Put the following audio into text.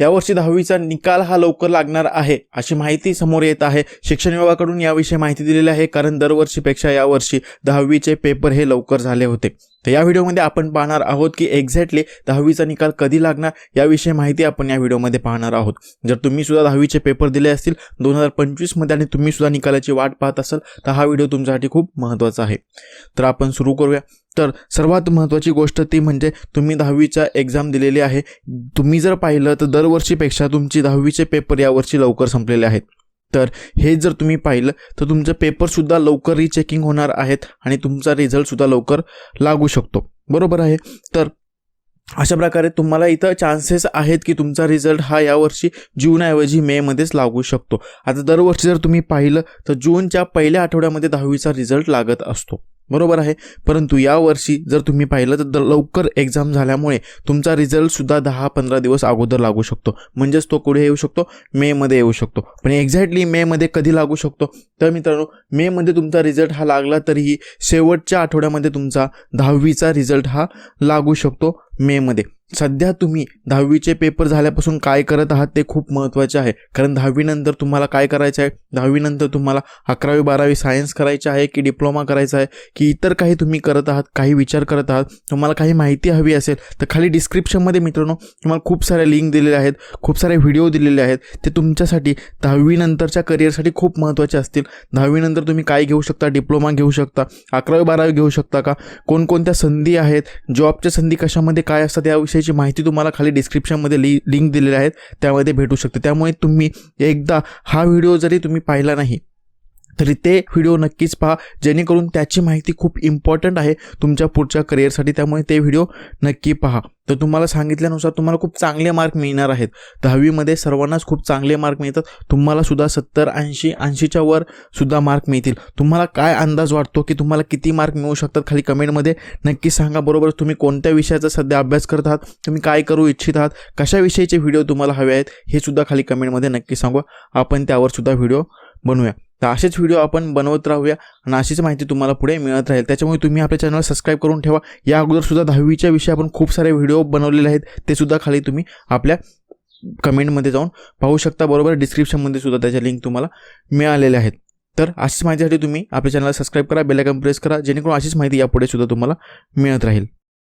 यावर्षी दहावीचा निकाल हा लवकर लागणार आहे अशी माहिती समोर येत आहे. शिक्षण विभागाकडून याविषयी माहिती दिलेली आहे कारण दरवर्षीपेक्षा यावर्षी दहावीचे पेपर हे लवकर झाले होते. तर या व्हिडिओमध्ये आपण पाहणार आहोत की एक्झॅक्टली दहावीचा निकाल कधी लागणार याविषयी माहिती आपण या व्हिडिओमध्ये पाहणार आहोत. जर तुम्ही सुद्धा दहावीचे पेपर दिले असतील दोन हजार पंचवीसमध्ये आणि तुम्ही सुद्धा निकालाची वाट पाहत असाल तर हा व्हिडिओ तुमच्यासाठी खूप महत्त्वाचा आहे. तर आपण सुरू करूया. तर सर्वात महत्त्वाची गोष्ट ती म्हणजे तुम्ही दहावीचा एक्झाम दिलेली आहे. तुम्ही जर पाहिलं तर दरवर्षीपेक्षा तुमची दहावीचे पेपर यावर्षी लवकर संपलेले आहेत. तर हे जर तुम्ही पाहिलं तर तुमचे पेपरसुद्धा लवकर रिचेकिंग होणार आहेत आणि तुमचा रिझल्टसुद्धा लवकर लागू शकतो. बरोबर आहे? तर अशा प्रकारे तुम्हाला इथं चान्सेस आहेत की तुमचा रिझल्ट हा यावर्षी जूनऐवजी मेमध्येच लागू शकतो. आता दरवर्षी जर तुम्ही पाहिलं तर जूनच्या पहिल्या आठवड्यामध्ये दहावीचा रिझल्ट लागत असतो. बरोबर आहे. परंतु यावर्षी जर तुम्ही पाहिलं तर लवकर एक्झाम झाल्यामुळे तुमचा रिझल्टसुद्धा दहा पंधरा दिवस अगोदर लागू शकतो. म्हणजेच तो कुठे येऊ शकतो? मेमध्ये येऊ शकतो. पण एक्झॅक्टली मेमध्ये कधी लागू शकतो? तर मित्रांनो मेमध्ये तुमचा रिझल्ट हा लागला तरीही शेवटच्या आठवड्यामध्ये तुमचा दहावीचा रिझल्ट हा लागू शकतो मेमध्ये सध्या तुम्ही दहावीचे पेपर झाल्यापासून काय करत आहात ते खूप महत्त्वाचे आहे. कारण दहावीनंतर तुम्हाला काय करायचं आहे? दहावीनंतर तुम्हाला अकरावी बारावी सायन्स करायचे आहे की डिप्लोमा करायचा आहे की इतर काही तुम्ही करत आहात काही विचार करत आहात तुम्हाला काही माहिती हवी असेल तर खाली डिस्क्रिप्शनमध्ये मित्रांनो तुम्हाला खूप साऱ्या लिंक दिलेले आहेत खूप सारे व्हिडिओ दिलेले आहेत. ते तुमच्यासाठी दहावीनंतरच्या करिअरसाठी खूप महत्त्वाचे असतील. दहावीनंतर तुम्ही काय घेऊ शकता? डिप्लोमा घेऊ शकता. अकरावी बारावी घेऊ शकता का? कोणकोणत्या संधी आहेत? जॉबच्या संधी कशामध्ये काय असतात? विषयाची माहिती तुम्हाला खाली डिस्क्रिप्शनमध्ये लि लिंक दिलेल्या आहेत त्यामध्ये भेटू शकते. त्यामुळे तुम्ही एकदा हा व्हिडिओ जरी तुम्ही पाहिला नाही तरी ते व्हिडिओ नक्कीच पहा. जेणेकरून त्याची माहिती खूप इम्पॉर्टंट आहे तुमच्या पुढच्या करिअरसाठी त्यामुळे ते व्हिडिओ नक्की पहा. तर तुम्हाला सांगितल्यानुसार तुम्हाला खूप चांगले मार्क मिळणार आहेत. दहावीमध्ये सर्वांनाच खूप चांगले मार्क मिळतात. तुम्हाला सुद्धा सत्तर ऐंशी ऐंशीच्या वर सुद्धा मार्क मिळतील. तुम्हाला काय अंदाज वाटतो की तुम्हाला किती मार्क मिळू शकतात खाली कमेंटमध्ये नक्की सांगा. बरोबर तुम्ही कोणत्या विषयाचा सध्या अभ्यास करत आहात? तुम्ही काय करू इच्छित आहात? कशाविषयीचे व्हिडिओ तुम्हाला हवे आहेत? हे सुद्धा खाली कमेंटमध्ये नक्की सांगा आपण त्यावर सुद्धा व्हिडिओ बनवूया. तर असेच व्हिडिओ आपण बनवत राहूया आणि अशीच माहिती तुम्हाला पुढे मिळत राहील. त्याच्यामुळे तुम्ही आपल्या चॅनल सबस्क्राईब करून ठेवा. या अगोदरसुद्धा दहावीच्या विषयी आपण खूप सारे व्हिडिओ बनवलेले आहेत. ते सुद्धा खाली तुम्ही आपल्या कमेंटमध्ये जाऊन पाहू शकता. बरोबर? डिस्क्रिप्शनमध्ये सुद्धा त्याच्या लिंक तुम्हाला मिळालेल्या आहेत. तर अशीच माहितीसाठी तुम्ही आपल्या चॅनलला सबस्क्राईब करा बेलायकन प्रेस करा. जेणेकरून अशीच माहिती यापुढे सुद्धा तुम्हाला मिळत राहील.